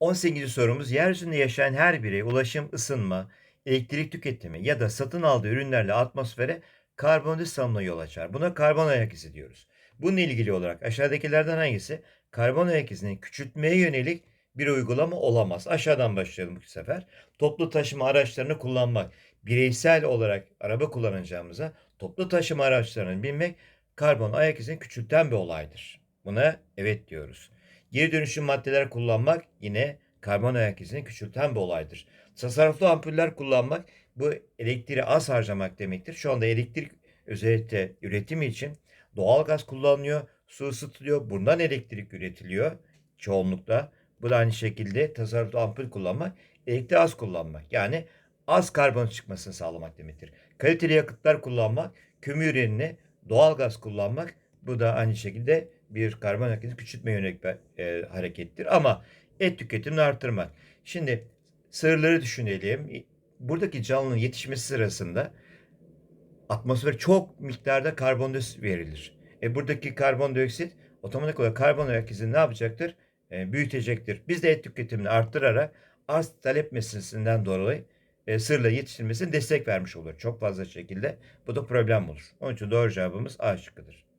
18. sorumuz yeryüzünde yaşayan her birey ulaşım, ısınma, elektrik tüketimi ya da satın aldığı ürünlerle atmosfere karbondioksit salımına yol açar. Buna karbon ayak izi diyoruz. Bununla ilgili olarak aşağıdakilerden hangisi karbon ayak izini küçültmeye yönelik bir uygulama olamaz? Aşağıdan başlayalım bu sefer. Toplu taşıma araçlarını kullanmak. Bireysel olarak araba kullanacağımıza toplu taşıma araçlarını binmek karbon ayak izini küçülten bir olaydır. Buna evet diyoruz. Geri dönüşüm maddeler kullanmak yine karbon ayak izini küçülten bir olaydır. Tasarruflu ampuller kullanmak bu elektriği az harcamak demektir. Şu anda elektrik özellikle üretimi için doğal gaz kullanılıyor, su ısıtılıyor, bundan elektrik üretiliyor çoğunlukla. Bu da aynı şekilde tasarruflu ampul kullanmak, elektriği az kullanmak. Yani az karbon çıkmasını sağlamak demektir. Kaliteli yakıtlar kullanmak, kömür yerine doğal gaz kullanmak bu da aynı şekilde bir karbon ayak izini küçültme yönelik bir e, harekettir. Ama et tüketimini artırmak. Şimdi sığırları düşünelim. Buradaki canlının yetişmesi sırasında atmosfere çok miktarda karbondioksit verilir. E buradaki karbondioksit otomatik olarak karbon ayak izini ne yapacaktır? E, büyütecektir. Biz de et tüketimini arttırarak arz talep meselesinden dolayı e, sırla yetiştirilmesine destek vermiş olur. Çok fazla şekilde. Bu da problem olur. Onun için doğru cevabımız A şıkkıdır.